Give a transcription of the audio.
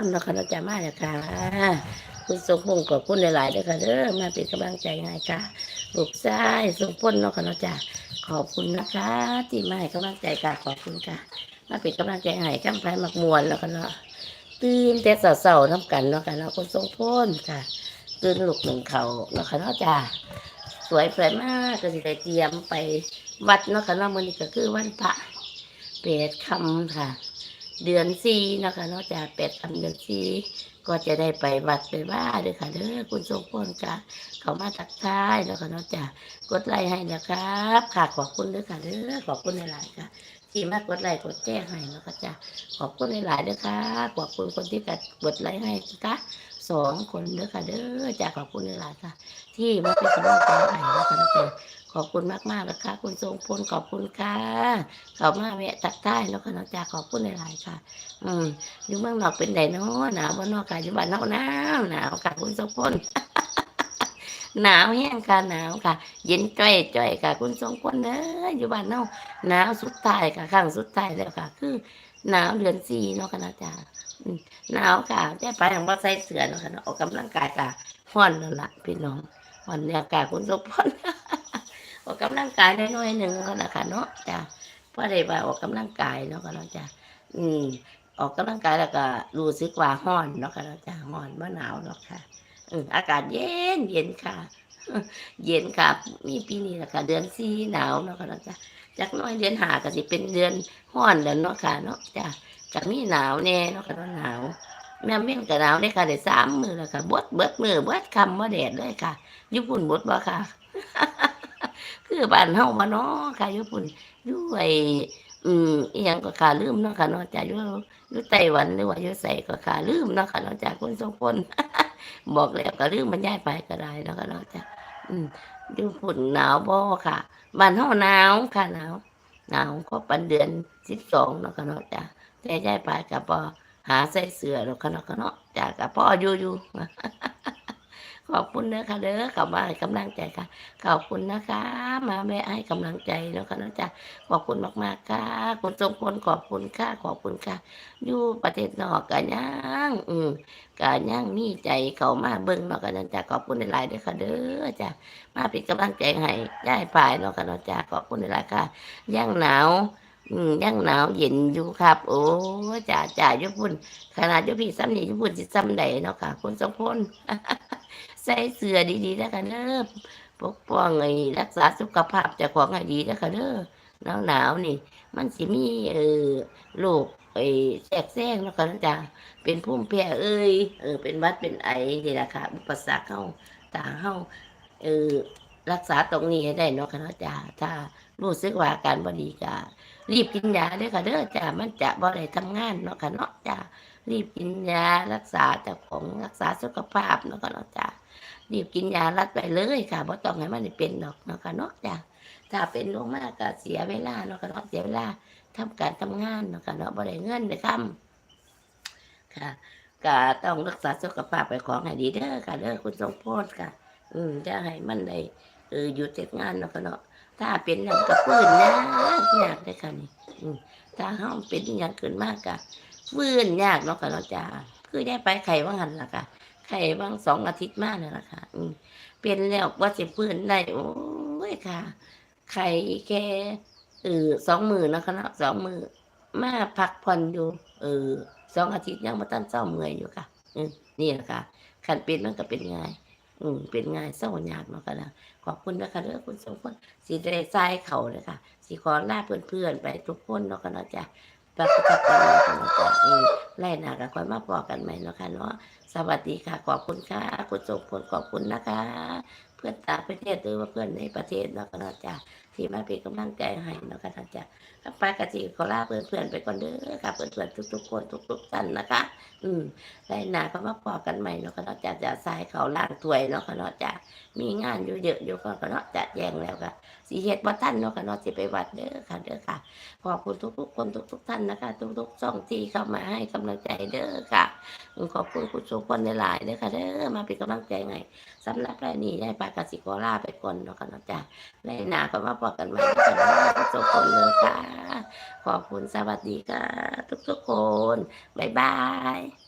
นเนาะค่ะเนาจะมาแล้วค่ะ คุณสมพงศ์ขอบคุณหลายๆด้วยค่ะเด้อมาเป็นกำลังใจให้ค่ะลูกชายสมพลเนาะค่ะเนาจะขอบคุณนะคะ ที่มาให้กำลังใจค่ะขอบคุณค่ะ มาเป็นกำลังใจให้กำไพมักมวลแล้วกันเนาะตื่นแต่เสาๆน้ำกันเนาะค่ะเนาะคุณสมพลค่ะตื่นลูกหนึ่งเขาเนาะค่ะเนาะจ้ะสวยสวยมากก็สิได้เตรียมไปวัดเนาะค่ะเนาะมื้อนี้ก็คือวันพระเปดคำค่ะ เดือนสี่นะคะเนาะจากแปดอำเดือนสี่ก็จะได้ไปวัดไปว่าเด้อค่ะเด้อคุณสมพลค่ะเขามาทักทายเนาะค่ะเนาะจะกดไลค์ให้นะครับค่ะขอบคุณเด้อค่ะเด้อขอบคุณหลายๆค่ะที่มากดไลค์กดแจ้งให้เนาะค่ะจะขอบคุณหลายๆเด้อค่ะขอบคุณคนที่กดกดไลค์ให้นะคะ สองคนเด้อค่ะเด้อจ้ะขอบคุณหลายค่ะ ที่มาเป็นกำลังใจให้นาะค่ะเนาะจ้ะขอบคุณมากๆนะคะ คุณทรงพลขอบคุณค่ะเขามาแวะตักใต้แล้วก็น้องจ่าขอบคุณหลายค่ะ อืมอยู่เมืองนอกเป็นไดเนาะหนาวบ้านนอกค่ะอยู่บ้านนอกหนาวหนาวค่ะคุณสมพลหนาวแห้งค่ะหนาวค่ะ เย็นจ้อยจ้อยค่ะ คุณสมพลเด้ออยู่บ้านนอกหนาวสุดท้ายค่ะข้างสุดท้ายแล้วค่ะ คือ หนาวเดือนสี่เนาะค่ะน้องจ่า หนาวค่ะแต่ไปอย่างว่าใส่เสื้อนะคะออกกำลังกายค่ะห้อนนั่นละพี่น้องห้อนเนี่ยค่ะคุณสมพลออกกำลังกายน้อยหนึ่งก็นะคะเนาะจ้ะเพราะได้ว่าออกกำลังกายเนาะก็เนาะจ้ะอืมออกกำลังกายแล้วก็รู้สึกว่าห้อนเนาะก็เนาะจ้ะห้อนเมื่อหนาวเนาะค่ะอืมอากาศเย็นเย็นค่ะ เย็นค่ะ มีปีนี้แหละค่ะ เดือนสี่หนาวเนาะก็เนาะจ้ะจากน้อยเดือนหาก็สิเป็นเดือนห้อนแล้วเนาะค่ะเนาะจ้ะจา กมีหนาวแน่เนาะก็เนาะหนาว แม่เม่นก็หนาวได้ค่ะได้สามมือแล้วค่ะบดเบิดมือเบิดคำว่าแดดเลยค่ะญี่ปุ่นบดบ่ค่ะ คือบ้านเฮามาเนาะค่ะญี่ปุ่นด้วยอืมอีหยังก็ขาลืมเนาะค่ะเนาะจากอยู่อยู่ไต้หวันหรือว่าอยู่ไสก็ขาลืมเนาะค่ะเนาะจากคนสองคนบอกแล้วก็ลืมบรรยายไปก็ได้เนาะค่ะเนาะจ้ะอืมญี่ปุ่นหนาวบ่ค่ะบ้านเฮาหนาวค่ะหนาวหนาวก็ปันเดือน12เนาะค่ะเนาะจ้ะ แต่ยายไปก็บ่หาใส่เสือเนาะค่ะเนาะค่ะเนาะจ้ะก็พออยู่อยู่ขอบคุณนะคะเด้อเข้ามาให้กำลังใจค่ะ ขอบคุณนะคะ มาแม่ให้กำลังใจแล้วค่ะนะจ๊ะขอบคุณมากๆค่ะ คุณทรงพลขอบคุณค่ะ ขอบคุณค่ะ อยู่ประเทศนอกกันยังอืมกันยังมีใจเขามาเบิ่งเนาะกันนะจ๊ะขอบคุณหลายๆเด้อค่ะเด้อจ้ะมาเป็นกำลังใจให้ย่ายปลายเนาะกันจ๊ะขอบคุณหลายๆค่ะยังหนาว อืมยังหนาวเย็นอยู่ครับ โอ้จ่าจ่าญี่ปุ่นขนาดญี่ปุ่นซ้ำนี่ญี่ปุ่นสิซ้ำใดเนาะค่ะคุณทรงพลใส่เสื้อดีๆนะคะเด้อปกป้องไอ้รักษาสุขภาพเจากของให้ดีนะคะเด้อหนาวหนาวๆนี่ มันสิมีเออโรคไอ้แทรกแซงเนาะค่ะจ้ะเป็นภูมิแพ้เอ้ยเออเป็นวัดเป็นไอนี่แหละค่ะอุปสรรคเฮาตาเฮาเออ รักษาตรงนี้ให้ได้เนาะค่ะเนาะจ้ะถ้ารู้สึกว่าอาการบ่ดีก็รีบกินยาเด้อค่ะเด้อจ้ะมันจะบ่ได้ทำงานเนาะค่ะเนาะจ้ะรีบกินยารักษาเจ้าของรักษาสุขภาพเนาะก็เนาะจ้ะรีบกินยารัดไปเลยค่ะบ่ต้องให้มันได้เป็นดอกเนาะค่ะเนาะจ้ะถ้าเป็นลงมากก็เสียเวลาเนาะก็เนาะเสียเวลาทำการทำงานเนาะค่ะเนาะบ่ได้เงินได้คำค่ะก็ต้องรักษาสุขภาพไปของให้ดีเด้อค่ะเด้อคุณสมโพธิค่ะ อืมจะให้มันได้ เออหยุดเจ็ดงานเนาะค่ะเนาะถ้าเป็นอย่างกับปืนยากยากเลยค่ะนี่ถ้าเฮาเป็นอย่างเกินมากก็ฟื้นยากเนาะค่ะเนาะจ้าคือได้ไปไข่ว่างหันล่ะค่ะไข่ว่างสองอาทิตย์มากเลยล่ะค่ะอืเป็นแล้วว่าจะฟื้นได้โอ้ยค่ะไข่แค่เออสองมือเนาะคะเนาะสองมือมาพักผ่อนอยู่ เออสองอาทิตย์ยังมาตั้งเศร้าเมื่อยอยู่ค่ะอืนี่แหละค่ะขันเป็นมันก็เป็นง่าย อืมเป็นง่ายเศร้ายากมาะค่ะนะขอบคุณนะคะเด้อคุณสมควรสีได้ทรายเขาเลยค่ะสีขอลาเพื่อนๆไปทุกคนเนาะค่ะเนาะจ้ะปฏิบัติกันเนาะค่ะเนาะจ้ะอืมไล่หนากับคอยมาบอกกันใหม่เนาะค่ะเนาะสวัสดีค่ะ ขอบคุณค่ะ คุณสมควรขอบคุณนะคะ เพื่อนต่างประเทศหรือว่าเพื่อนในประเทศเนาะค่ะเนาะจ้ะ ที่มาเป็นกำลังใจให้เนาะคะเนาะจ้ะถ้าไปกะจิขอลาเพื่อนเพื่อนๆไปก่อนเด้อค่ะเพื่อนเพื่อนๆทุกๆคนทุกๆท่านนะคะ อืมไล่หนาก็มาบอกกันใหม่เนาะค่ะเนาะจ้ะจะสายเขาล่างถวยเนาะค่ะเนาะจ้ะมีงานอยู่เยอะอยู่ก็เนาะจะแจ้งแล้วค่ะสีเฮ็ดบ่ทันเนาะค่ะเนาะสิไปวัดเด้อค่ะเด้อค่ะขอบคุณทุกๆคนทุกๆท่านนะคะ ทุกๆช่องที่เข้ามาให้กำลังใจเด้อค่ะขอบคุณคุณสุพลหลายๆเด้อค่ะเด้อมาเป็นกำลังใจไงสำหรับรนี้ยายปากกสิโกลาไปก่อนเนาะค่ะเนาะจ้ะรหน้าก็มาบอกกันใหม่นะคะเด้อคุณสุพลเลยค่ะ ขอบคุณสวัสดีค่ะ ทุกๆคน บ๊ายบาย